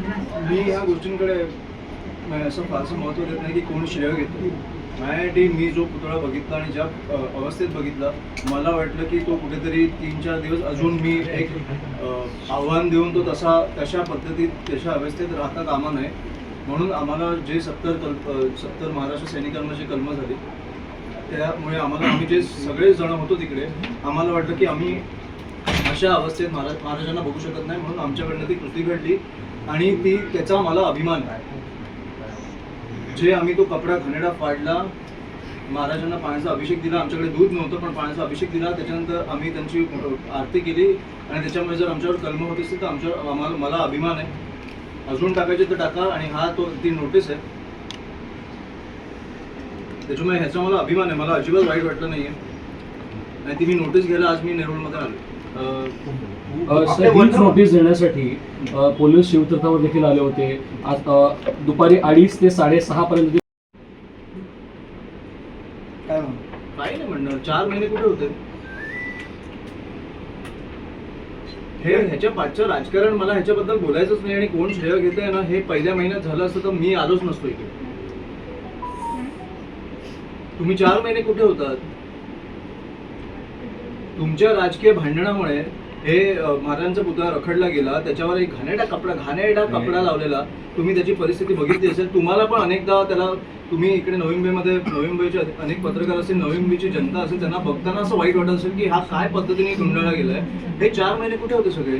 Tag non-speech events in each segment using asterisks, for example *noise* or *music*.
मी ह्या गोष्टींकडे म्हणजे असं फारसं महत्त्व देत नाही की कोण श्रेय घेतो माझ्यासाठी मी जो पुतळा बघितला आणि ज्या अवस्थेत बघितला मला वाटलं की तो कुठेतरी तीन चार दिवस अजून मी एक आव्हान देऊन तो तसा तशा पद्धतीत तशा अवस्थेत राहता कामा नये. म्हणून आम्हाला जे सत्तर कल सत्तर महाराष्ट्र सैनिकांना जे कलम झाली त्यामुळे आम्हाला आम्ही जे सगळे जण होतो तिकडे आम्हाला वाटलं की आम्ही अशा अवस्थेत महाराज महाराजांना बघू शकत नाही म्हणून आमच्याकडनं ती कृती घडली. आणि ती त्याचा मला अभिमान आहे. जे आम्ही तो कपडा घनेडा फाडला महाराजांना पाण्याचा अभिषेक दिला आमच्याकडे दूध नव्हतं पण पाण्याचा अभिषेक दिला त्याच्यानंतर आम्ही त्यांची आरती केली आणि त्याच्यामुळे जर आमच्यावर कलम होत असतील तर आमच्यावर आम्हाला मला अभिमान आहे. अजून टाकायचे तर टाका आणि हा तो ती नोटीस आहे. त्याच्यामुळे ह्याचा मला अभिमान आहे. मला अजिबात वाईट वाटलं नाही आहे आणि ती मी नोटीस घ्यायला आज मी नेरूळमध्ये आलो सर हीच नोटीस देण्यासाठी पोलीस शिवतीर्थावर देखील आले होते. आज दुपारी अडीच ते साडेसहा पर्यंत काय नाही म्हणणार. चार महिने कुठे होते? हे ह्याच्या पाठचं राजकारण मला ह्याच्याबद्दल बोलायचंच नाही आणि कोण श्रेय घेते ना हे पहिल्या महिन्यात झालं असतं तर मी आलोच नसतो इकडे तुम्ही चार महिने कुठे होतात? तुमच्या राजकीय भांडणामुळे हे महाराजांचा पुतळा रखडला गेला त्याच्यावर एक घाणेरडा कपडा घाणेरडा कपडा लावलेला. तुम्ही त्याची परिस्थिती बघितली असेल. तुम्हाला पण अनेकदा त्याला तुम्ही इकडे नवी मुंबईमध्ये नवी मुंबईचे अनेक पत्रकार असेल नवी मुंबईची जनता असेल त्यांना बघताना असं वाईट वाटत असेल की हा काय पद्धतीने गुंडाळला गेलाय. हे चार महिने कुठे होते सगळे?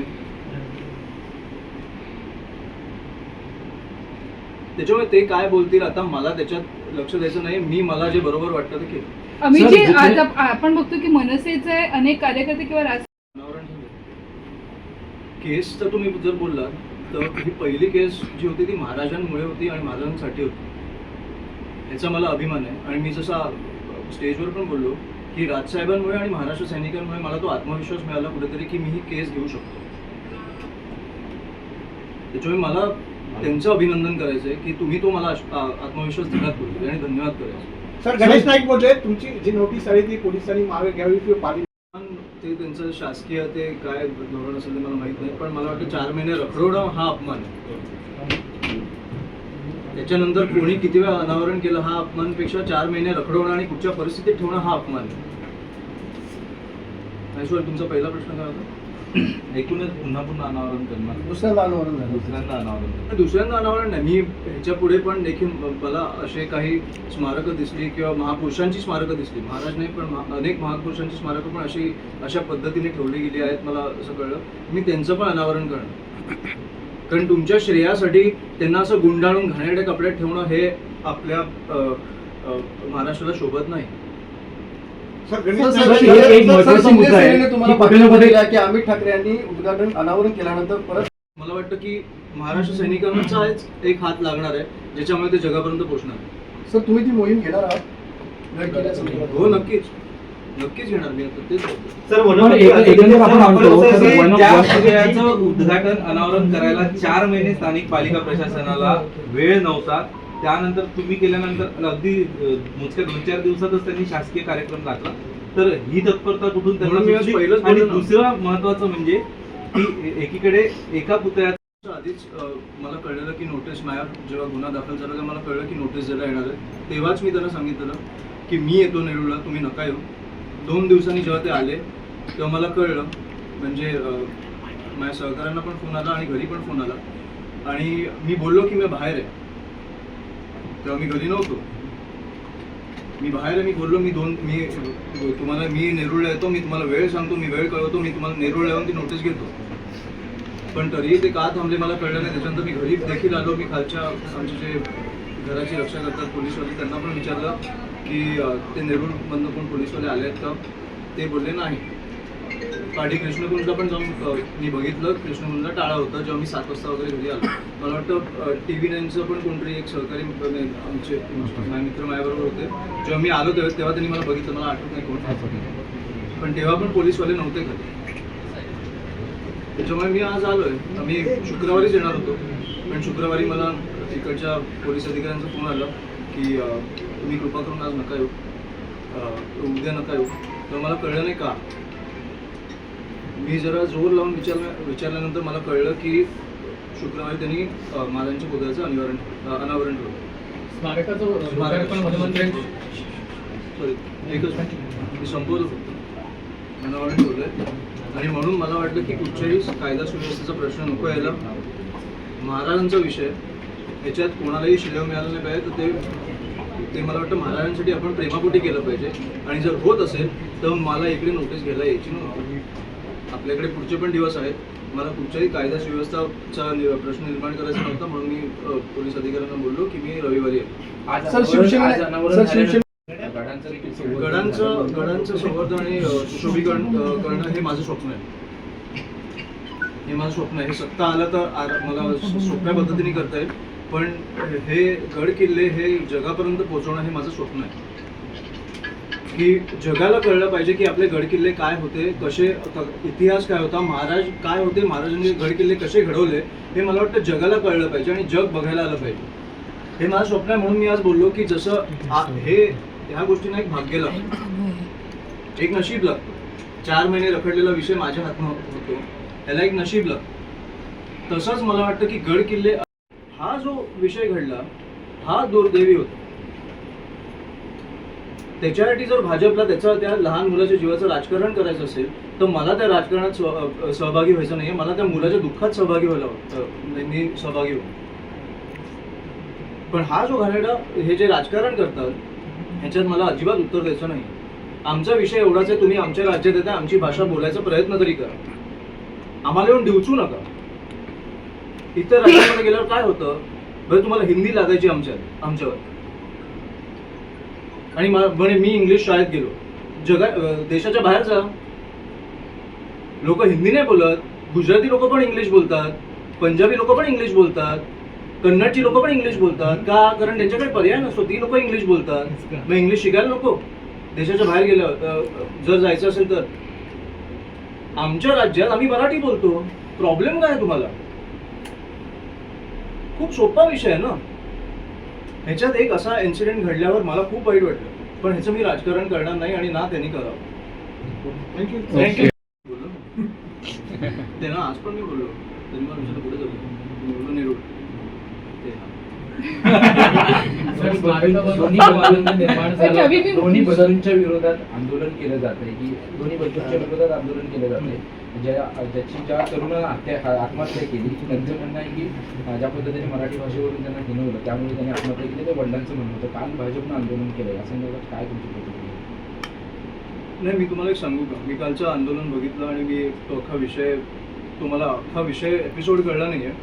त्याच्यामुळे ते काय बोलतील आता मला त्याच्यात लक्ष द्यायचं नाही. मी मला जे बरोबर वाटतं ते केलं. आपण बघतो की मनसेचे अनेक कार्यकर्ते किंवा राज अनावरण झालं. केस तर तुम्ही जर बोललात तर ही पहिली केस जी होती ती महाराजांमुळे होती आणि महाराजांसाठी होती. याचा मला अभिमान आहे. आणि मी जसा स्टेजवर पण बोललो की राजसाहेबांमुळे आणि महाराष्ट्र सैनिकांमुळे मला तो आत्मविश्वास मिळाला कुठेतरी की मी ही केस घेऊ शकतो. त्याच्यामुळे मला त्यांचं अभिनंदन करायचं आहे की तुम्ही तो मला आत्मविश्वास दिलात पुढे आणि धन्यवाद करायचं सर गणेश नाईक बोलले तुमची जी नोटीस आली ती पोलिसांनी मागे घ्यावी किंवा पाली ते त्यांचं शासकीय ते काय धोरण असेल ते मला माहीत नाही पण मला वाटतं चार महिने रखडवणं हा अपमान आहे. त्याच्यानंतर कोणी किती वेळा अनावरण केलं हा अपमानपेक्षा चार महिने रखडवणं आणि कुठच्या परिस्थितीत ठेवणं हा अपमान आहे? ऐश्वर तुमचा पहिला प्रश्न काय होता? एकूणच पुन्हा पुन्हा अनावरण करणार. दुसऱ्यांदा अनावरण झालं दुसऱ्यांदा अनावरण. दुसऱ्यांदा अनावरण नाही. मी ह्याच्या पुढे पण देखील मला असे काही स्मारकं दिसली किंवा महापुरुषांची स्मारकं दिसली. महाराज नाही पण अनेक महापुरुषांची स्मारकं पण अशी अशा पद्धतीने ठेवली गेली आहेत मला असं कळलं. मी त्यांचं पण अनावरण करणार. कारण तुमच्या श्रेयासाठी त्यांना असं गुंडाळून घाणेरड्या कपड्यात ठेवणं हे आपल्या महाराष्ट्राला शोभत नाही sir sir, Ganesh sir, Naik- एक- मुद्दा आहे. की अमित ठाकरे यांनी उद्घाटन अनावरण केल्यानंतर परत मला वाटतं की महाराष्ट्र सैनिकांचाच एक हात लागणार आहे ज्याच्यामुळे ते जगापर्यंत पोहोचणार. सर तुम्ही ती मोहीम घेणार आहात? हो नक्कीच. नक्कीच घेणार मी उद्घाटन अनावरण करायला चार महिने स्थानिक पालिका प्रशासनाला वेळ नव्हता. त्यानंतर तुम्ही केल्यानंतर अगदी मोजक्या दोन चार दिवसातच त्यांनी शासकीय कार्यक्रम घातला तर ही तत्परता कुठून त्यांना आणि. दुसरं महत्वाचं म्हणजे की एकीकडे एका पुतळ्यात आधीच मला कळलेलं की नोटीस माझ्या जेव्हा गुन्हा दाखल झाला तेव्हा मला कळलं की नोटीस द्यायला येणार आहे. तेव्हाच मी त्यांना सांगितलं की मी येतो नेरूळला तुम्ही नका येऊ. दोन दिवसांनी जेव्हा ते आले तेव्हा मला कळलं. म्हणजे माझ्या सहकाऱ्यांना पण फोन आला आणि घरी पण फोन आला. आणि मी बोललो की मी बाहेर आहे. तेव्हा मी घरी नव्हतो. मी बाहेर मी बोललो मी दोन मी तुम्हाला मी नेरुळला येतो मी तुम्हाला वेळ सांगतो मी वेळ कळवतो मी तुम्हाला नेरुळला येऊन ती नोटीस घेतो. पण तरीही ते का थांबले मला कळलं नाही. त्याच्यानंतर मी घरी देखील आलो. मी खालच्या आमचे जे घराची रक्षा करतात पोलीसवाले त्यांना पण विचारलं की ते नेरूळमधनं कोण पोलीसवाले आले आहेत का? ते बोलले नाही. पाठी कृष्णकुंजला पण जाऊन मी बघितलं. कृष्णकुंजला टाळा होता जेव्हा मी सात वाजता वगैरे घरी आलो. मला वाटतं टी व्ही नाईनचं पण कोणतरी एक सहकारी आमचे माझे मित्र माझ्याबरोबर होते. जेव्हा मी आलो तेव्हा तेव्हा त्यांनी मला बघितलं. मला आठवत नाही कोण पण तेव्हा पण पोलीसवाले नव्हते घरी. त्याच्यामुळे मी आज आलोय मी शुक्रवारीच येणार होतो. पण शुक्रवारी मला इकडच्या पोलीस अधिकाऱ्यांचा फोन आला की तुम्ही कृपा करून आज नका येऊ. उद्या नका येऊ. तर मला कळलं नाही का? मी जरा जोर लावून विचारल्या विचारल्यानंतर मला कळलं की शुक्रवारी त्यांनी महाराजांच्या पुतळ्याचं अनिवारण अनावरण ठेवलं. स्मारकाचं सॉरी एकच मी संपवतो फक्त. अनावरण ठेवलंय. आणि म्हणून मला वाटलं की कुठच्याही कायदा सुव्यवस्थेचा प्रश्न नको यायला. महाराजांचा विषय. ह्याच्यात कोणालाही शिल्लक मिळालं नाही पाहिजे तर ते ते मला वाटतं महाराजांसाठी आपण प्रेमापोटी केलं पाहिजे. आणि जर होत असेल तर मला इकडे नोटीस घ्यायला यायची नव्हती. आपल्याकडे पुढचे पण दिवस आहेत. मला कुठच्याही कायदा सुव्यवस्थाचा प्रश्न निर्माण करायचा नव्हता म्हणून मी पोलीस अधिकाऱ्यांना बोललो की मी रविवारी गडांचं गडांचं संवर्धन आणि सुशोभीकरण करणं हे माझं स्वप्न आहे. हे माझं स्वप्न आहे. हे सत्ता आलं तर मला सोप्या पद्धतीने करता येईल. पण हे गड किल्ले हे जगापर्यंत पोहोचवणं हे माझं स्वप्न आहे. की जगाला कळलं पाहिजे की आपले गडकिल्ले काय होते कसे इतिहास काय होता महाराज काय होते महाराजांनी गडकिल्ले कसे घडवले हे मला वाटतं जगाला कळलं पाहिजे आणि जग बघायला आलं पाहिजे. हे माझं स्वप्न आहे म्हणून मी आज बोललो की जसं आ- हे ह्या गोष्टींना एक भाग्य लागतं. एक नशीब लागतं. चार महिने रखडलेला विषय माझ्या हातनं होतो. त्याला एक नशीब लागतं. तसंच मला वाटतं की गड किल्ले हा जो विषय घडला हा दुर्दैवी होता. त्याच्यासाठी जर भाजपला त्याचा त्या लहान मुलाच्या जीवाचं राजकारण करायचं असेल तर मला त्या राजकारणात सहभागी व्हायचं नाही मला त्या मुलाच्या दुःखात सहभागी व्हायला मी सहभागी होतो पण हा जो घाणेरडा हे जे राजकारण करतात ह्याच्यात मला अजिबात उत्तर द्यायचं नाही. आमचा विषय एवढाच आहे तुम्ही आमच्या राज्यात येता आमची भाषा बोलायचा प्रयत्न तरी करा. आम्हाला येऊन डिवचू नका. इतर राज्यामध्ये गेल्यावर काय होतं? बरं तुम्हाला हिंदी लागायची आमच्यात आमच्यावर. आणि मा- म्हणे मी इंग्लिश शाळेत गेलो. जगा देशाच्या बाहेर जा. लोक हिंदी नाही बोलत गुजराती लोक पण इंग्लिश बोलतात पंजाबी लोक पण इंग्लिश बोलतात कन्नडची लोक पण इंग्लिश बोलतात. का? कारण त्यांच्याकडे पर्याय नसतो ती लोक इंग्लिश बोलतात. मग इंग्लिश शिकायला नको. देशाच्या बाहेर गेलं जर जायचं असेल तर. आमच्या राज्यात आम्ही मराठी बोलतो. प्रॉब्लेम काय तुम्हाला? खूप सोपा विषय आहे ना. ह्याच्यात एक असा इन्सिडेंट घडल्यावर मला खूप वाईट वाटलं. पण ह्याचं मी राजकारण करणार नाही आणि ना त्यांनी करावं. थँक्यू थँक्यू बोललो ते ना आज पण मी बोललो. त्यांनी मला पुढे जाऊ मी बोललो नेहरू ते हा. दोन्ही बंधूंच्या विरोधात आंदोलन केलं जात आहे की दोन्ही बंधूंच्या विरोधात आंदोलन केलं जात आहे ज्या ज्याची ज्या तरुणानं आत्या आत्महत्या केली त्यांचं म्हणणं आहे की ज्या पद्धतीने मराठी भाषेवरून त्यांना हिनवलं त्यामुळे त्यांनी आत्महत्या केली. ते वडिलांचं म्हणणं होतं काल भाजपनं आंदोलन केलं. या संदर्भात काय तुमची प्रतिक्रिया? नाही मी तुम्हाला एक सांगू का? मी कालचं आंदोलन बघितलं आणि मी तो अख्खा विषय तुम्हाला अख्खा विषय एपिसोड कळला नाही आहे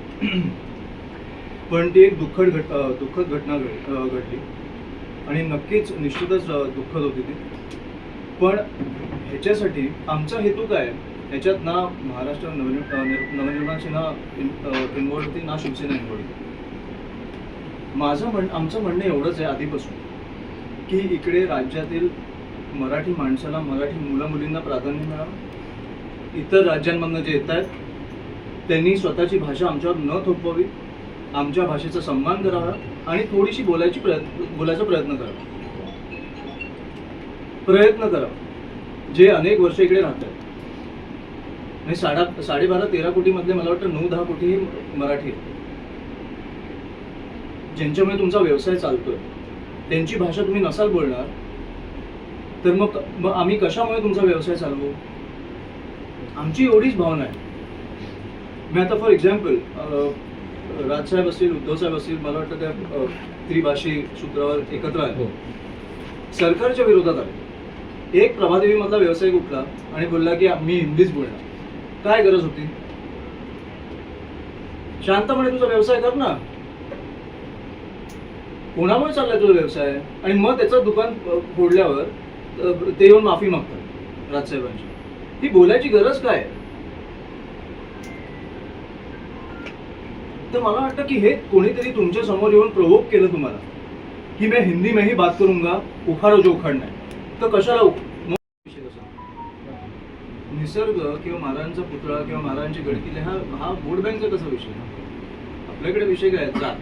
पण ती एक दुःखद घट दुःखद घटना घड घडली. आणि नक्कीच निश्चितच दुःखद होती ती. पण ह्याच्यासाठी आमचा हेतू काय? ह्याच्यात ना महाराष्ट्र नवनि अं, निर- नवनिर्माण सेना इन्वॉल्ड होती ना शिवसेना इन्वॉल्ड होती. माझं म्हण आमचं म्हणणं एवढंच आहे आधीपासून की इकडे राज्यातील मराठी माणसाला मराठी मुलं मुलींना प्राधान्य मिळावं. इतर राज्यांमधनं जे येत आहेत त्यांनी स्वतःची भाषा आमच्यावर न थोपवावी. आमच्या भाषेचा सन्मान करावा आणि थोडीशी बोलायची प्रयत्न बोलायचा प्रयत्न करावा प्रयत्न करावा जे अनेक वर्ष इकडे राहतात. आणि साडा साडेबारा तेरा कोटीमधले मला वाटतं नऊ दहा कोटी हे मराठी आहेत. ज्यांच्यामुळे तुमचा व्यवसाय चालतोय. त्यांची भाषा तुम्ही नसाल बोलणार तर मग मग आम्ही कशामुळे तुमचा व्यवसाय चालवू? आमची एवढीच भावना आहे. मी आता फॉर एक्झाम्पल राजसाहेब असतील उद्धवसाहेब असतील मला वाटतं त्या त्रिभाषी सूत्रावर एकत्र आले. सरकारच्या विरोधात आले. एक प्रभादेवी मधला व्यावसायिक उठला आणि बोलला की मी हिंदीच बोलणार. काय गरज होती? शांतपणे तुझा व्यवसाय कर ना. कोणामुळे चाललाय तुझा व्यवसाय? आणि मग त्याचं दुकान फोडल्यावर ते येऊन माफी मागतात राजसाहेबांची. ही बोलायची गरज काय आहे? तर मला वाटतं की हे कोणीतरी तुमच्यासमोर येऊन प्रोवोक केलं तुम्हाला. की मैं हिंदी में ही बात करूंगा उखाडो जो उखाडना है तर कशाला विषय कसा? निसर्ग किंवा महाराजांचा पुतळा किंवा महाराजांचे गडकिल्ले हा हा वोट बँकचा कसा विषय आपल्याकडे विषय काय? जात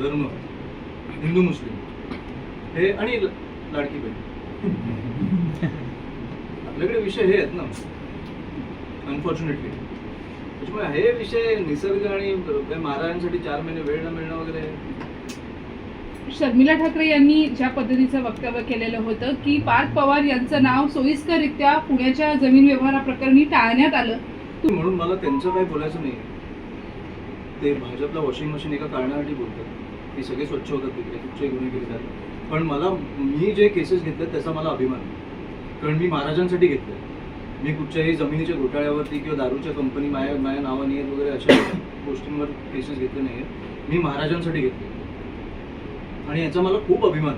धर्म हिंदू मुस्लिम. हे आणि लाडकी बहीण. *laughs* आपल्याकडे विषय हे आहेत ना. अनफॉर्च्युनेटली त्याच्यामुळे हे विषय निसर्ग आणि महाराजांसाठी चार महिने वेळ न मिळणं वगैरे शर्मिला ठाकरे यांनी ज्या पद्धतीचं वक्तव्य केलेलं होतं की पार्थ पवार यांचं नाव सोयीस्कररित्या पुण्याच्या जमीन व्यवहाराप्रकरणी टाळण्यात आलं. म्हणून मला त्यांचं काही बोलायचं नाही ते भाजपला वॉशिंग मशीन एका कारणासाठी बोलतात. की सगळे स्वच्छ होतात तिकडे कुठचे गुन्हे घेतात पण मला मी जे केसेस घेतले त्याचा मला अभिमान आहे. कारण मी महाराजांसाठी घेतले मी कुठच्याही जमिनीच्या घोटाळ्यावरती किंवा दारूच्या कंपनी माया माझ्या नावाने आहेत वगैरे अशा गोष्टींवर केसेस घेतले नाही मी महाराजांसाठी घेतले. आणि याचा मला खूप अभिमान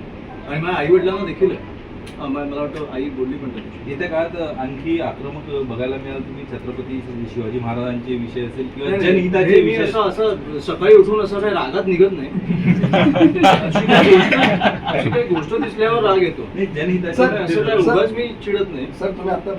आणि माझ्या आई वडिलांना देखील आहे. मला वाटतं आई बोलली पण. येत्या काळात आणखी आक्रमक बघायला मिळाल तुम्ही छत्रपती शिवाजी महाराजांचे विषय असेल किंवा जनहिताचे मी विषय असं असं सकाळी उठून असं काही रागात निघत नाही. अशी काही गोष्ट- दिसल्यावर राग येतो. नाही जनहिताचे मी चिडत नाही. सर तुम्ही आता